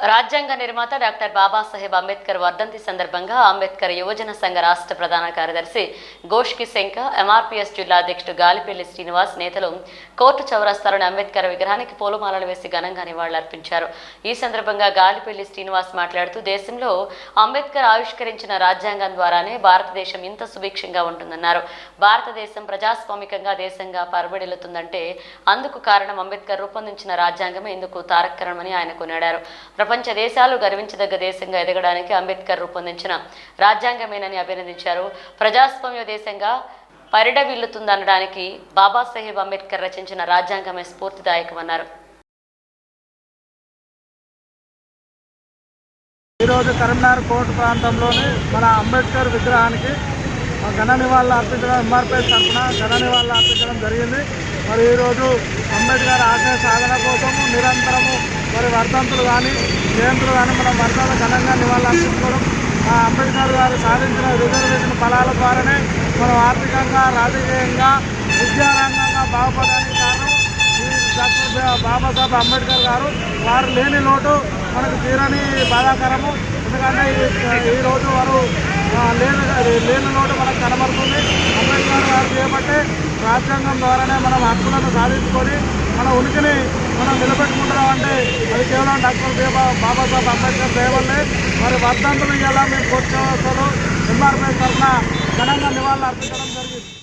రాజ్యాంగ నిర్మాత డాక్టర్ బాబాసాహెబ్ అంబేద్కర్ వర్ధంతి సందర్భంగా అంబేద్కర్ యువజన సంఘ రాష్ట్ర ప్రధాన కార్యదర్శి గోష్కి శంక ఎంఆర్పీఎస్ జిల్లా అధ్యక్షుడు గాలిపల్లి శ్రీనివాస్ నేతలు కోర్టు చౌరస్తాలోని అంబేద్కర్ విగ్రహానికి పూలమాలలు వేసి ఘనంగా నివాళులర్పించారు. ఈ సందర్భంగా గాలిపల్లి శ్రీనివాస్ మాట్లాడుతూ దేశంలో అంబేద్కర్ ఆవిష్కరించిన రాజ్యాంగం ద్వారానే భారతదేశం ఇంత సుభిక్షంగా ఉంటుందన్నారు. భారతదేశం ప్రజాస్వామికంగా దేశంగా పరబడిల్లుతుందంటే అందుకు కారణం అంబేద్కర్ రూపొందించిన రాజ్యాంగమే ఇందుకు తారకరణమని ఆయన కొనియాడారు. ప్రపంచ దేశాలు గర్వించదగ్గ దేశంగా ఎదగడానికి అంబేద్కర్ రూపొందించిన రాజ్యాంగమేనని అభినందించారు. ప్రజాస్వామ్య దేశంగా పరిడవిల్లుతుందనడానికి బాబాసాహెబ్ అంబేద్కర్ రచించిన రాజ్యాంగమే స్ఫూర్తిదాయకమన్నారు. ఈరోజు కరీంనగర్ కోర్టు ప్రాంతంలోని మన అంబేద్కర్ విగ్రహానికి ఘన నివాళులు అర్పించడం ఎంఆర్పై తరఫున ఘన నివాళులు అర్పించడం జరిగింది. మరి ఈరోజు అంబేద్కర్ ఆశయ సాధన కోసము నిరంతరము మరి వర్ధంతులు కానీ జయంతులు కానీ మనం వర్ధాలు ఘనంగా నివాళులర్పించుకోవడం ఆ అంబేద్కర్ గారు సాధించిన రిజర్వేషన్ ఫలాల ద్వారానే మనం ఆర్థికంగా రాజకీయంగా విద్యారంగంగా బాగుపడడానికి కారణం ఈ డాక్టర్ బాబాసాహెబ్ అంబేద్కర్ గారు. వారు లేని లోటు మనకు తీరని బాధాకరము. ఎందుకంటే ఈ- రోజు వారు లేని లేని లోటు మనకు కనబడుతుంది. అంబేద్కర్ గారు చేపట్టే రాజ్యాంగం ద్వారానే మనం హక్కులను సాధించుకొని మన ఉనికిని మనం నిలబెట్టుకుంటున్నాం అంటే అది కేవలం డాక్టర్ బాబా బాబాసాహెబ్ అంబేద్కర్ దేవల్లే మరి వర్ధంతులు ఎలా మేము కోర్టు ఎంఆర్పీ తరఫున ఘనంగా నివాళులు అర్పించడం జరిగింది.